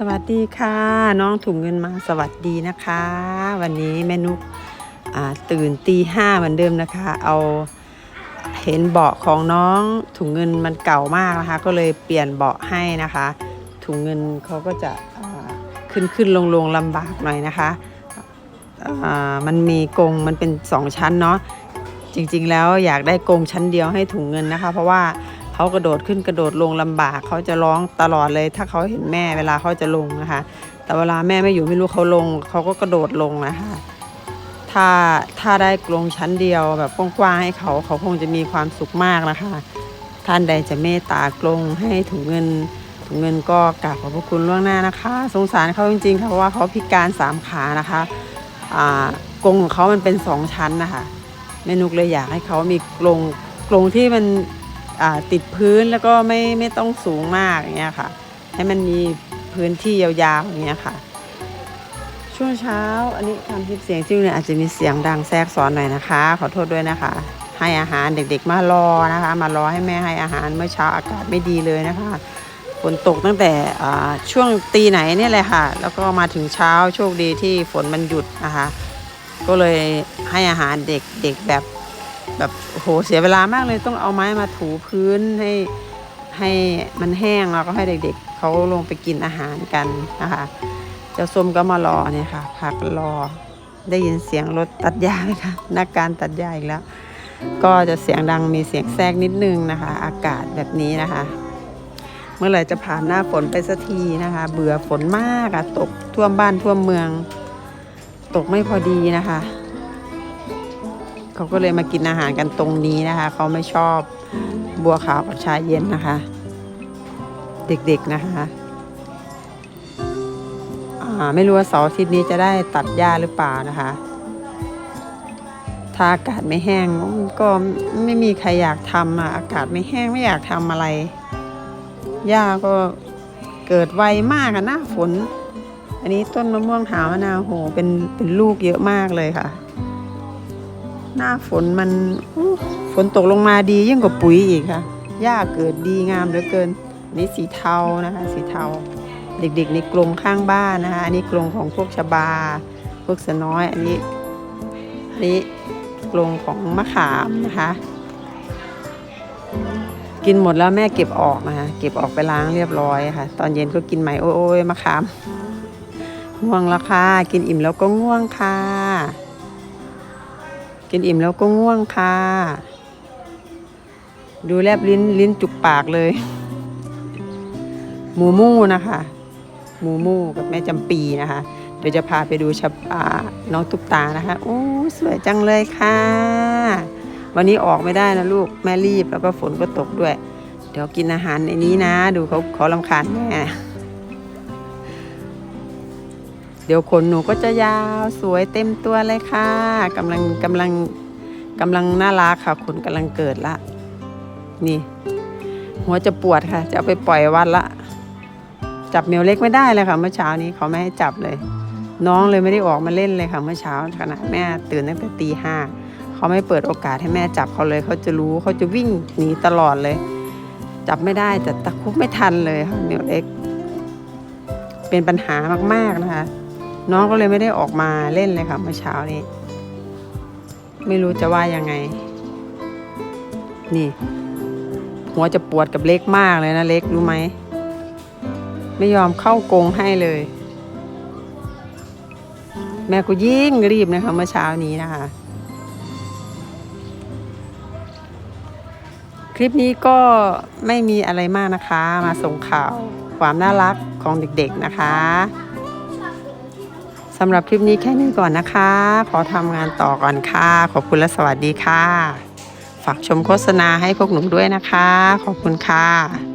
สวัสดีค่ะ น้องถุงเงินมาสวัสดีนะคะ วันนี้แม่นุกอ่าตื่นตีห้าเหมือนเดิมนะคะ เอาเห็นเบาะของน้องถุงเงินมันเก่ามากนะคะ ก็เลยเปลี่ยนเบาะให้นะคะ ถุงเงินเขาก็จะขึ้นขึ้นลงลงลำบากหน่อยนะคะอ่ามันมีกรงมันเป็นสองชั้นเนาะจริงๆแล้วอยากได้กรงชั้นเดียวให้ถุงเงินนะคะ เพราะว่า เขากระโดดขึ้นกระโดดลงลำบากเขาจะร้องตลอดเลย ถ้าเขาเห็นแม่เวลาเขาจะลงนะคะ แต่เวลาแม่ไม่อยู่ไม่รู้เขาลงเขาก็กระโดดลงนะคะถ้าถ้าได้กรงชั้นเดียวแบบกว้างๆให้เขาเขาคงจะมีความสุขมากนะคะ ท่านใดจะเมตตากรงให้ถุงเงินถุงเงินก็กราบขอบพระคุณล่วงหน้านะคะ สงสารเขาจริงๆค่ะเพราะว่าเขาพิการสามขานะคะกรงของเขามันเป็นสองชั้นนะคะแม่นุกเลยอยากให้เขามีกรงกรงที่มัน ติดพื้นแล้วก็ไม่ไม่ต้องสูงมากอย่างเงี้ยค่ะ ให้มันมีพื้นที่ยาวๆอย่างเงี้ยค่ะ ช่วงเช้าอันนี้ทำคลิปเสียงจริงเนี่ยอาจจะมีเสียงดังแทรกซ้อนหน่อยนะคะ ขอโทษด้วยนะคะ ให้อาหารเด็กๆมารอนะคะ มารอให้แม่ให้อาหารเมื่อเช้าอากาศไม่ดีเลยนะคะฝนตกตั้งแต่ช่วงตีไหนเนี่ยแหละค่ะ แล้วก็มาถึงเช้าโชคดีที่ฝนมันหยุดนะคะ ก็เลยให้อาหารเด็กเด็กแบบ แบบโอ้โหเสียเวลามากเลยต้องเอาไม้มาถูพื้นให้ให้มันแห้งแล้วก็ให้เด็กๆเขาลงไปกินอาหารกันนะคะเจ้าส้มก็มารอเนี่ยค่ะพักรอได้ยินเสียงรถตัดหญ้าไหมคะนักการตัดหญ้าอีกแล้ว ก็จะเสียงดังมีเสียงแทรกนิดนึงนะคะ อากาศแบบนี้นะคะ เมื่อไหร่จะผ่านหน้าฝนไปสักทีนะคะ เบื่อฝนมากอะตกท่วมบ้านท่วมเมือง ตกไม่พอดีนะคะ เขาก็เลยมากินอาหารกันตรงนี้นะคะ เขาไม่ชอบบัวขาวกับชาเย็นนะคะ เด็กๆนะคะอ่าไม่รู้ว่าเสาร์อาทิตย์นี้จะได้ตัดหญ้าหรือเปล่านะคะ ถ้าอากาศไม่แห้งก็ไม่มีใครอยากทำอะอากาศไม่แห้งไม่อยากทำอะไรหญ้าก็เกิดไวมากอะหน้าฝน อันนี้ต้นมะม่วงหาวมะนาวโหเป็นเป็นลูกเยอะมากเลยค่ะ หน้าฝนมันฝนตกลงมาดียิ่งกว่าปุ๋ยอีกค่ะหญ้าเกิดดีงามเหลือเกินนนี้สีเทานะคะ สีเทา เด็กๆในกรงข้างบ้านนะคะ อันนี้กรงของพวกชบา พวกสน้อย อันนี้อันนี้กรงของมะขามนะคะ กินหมดแล้วแม่เก็บออกนะคะ เก็บออกไปล้างเรียบร้อยค่ะ ตอนเย็นก็กินใหม่โอ้ยมะขาม ง่วงแล้วค่ะ กินอิ่มแล้วก็ง่วงค่ะ กินอิ่มแล้วก็ง่วงค่ะ ดูแลบลิ้นลิ้นจุกปากเลย หมูมู่นะคะ หมูมู่กับแม่จำปีนะคะ เดี๋ยวจะพาไปดูชับอ่าน้องตุ๊กตานะคะ โอ้สวยจังเลยค่ะ วันนี้ออกไม่ได้นะลูก แม่รีบแล้วก็ฝนก็ตกด้วย เดี๋ยวกินอาหารในนี้นะ ดูเขาเขาลำคาญแม่ เดี๋ยวขนหนูก็จะยาวสวยเต็มตัวเลยค่ะกำลังกำลังกำลังน่ารักค่ะขนกำลังเกิดละ นี่ หัวจะปวดค่ะ จะเอาไปปล่อยวัดละ จับเมียวเล็กไม่ได้เลยค่ะเมื่อเช้านี้เขาไม่ให้จับเลย น้องเลยไม่ได้ออกมาเล่นเลยค่ะเมื่อเช้าขณะแม่ตื่นตั้งแต่ตีห้าเขาไม่เปิดโอกาสให้แม่จับเขาเลยเขาจะรู้เขาจะวิ่งหนีตลอดเลย จับไม่ได้แต่ตะคุบไม่ทันเลยค่ะเมียวเล็ก เป็นปัญหามากๆนะคะ น้องก็เลยไม่ได้ออกมาเล่นเลยค่ะเมื่อเช้านี้ ไม่รู้จะว่ายังไง นี่ หัวจะปวดกับเล็กมากเลยนะเล็กรู้ไหม ไม่ยอมเข้ากรงให้เลย แม่ก็ยิ่งรีบนะคะเมื่อเช้านี้นะคะคลิปนี้ก็ไม่มีอะไรมากนะคะ มาส่งข่าวความน่ารักของเด็กๆนะคะ สำหรับคลิปนี้แค่นี้ก่อนนะคะ ขอทำงานต่อก่อนค่ะ ขอบคุณและสวัสดีค่ะ ฝากชมโฆษณาให้พวกหนูด้วยนะคะ ขอบคุณค่ะ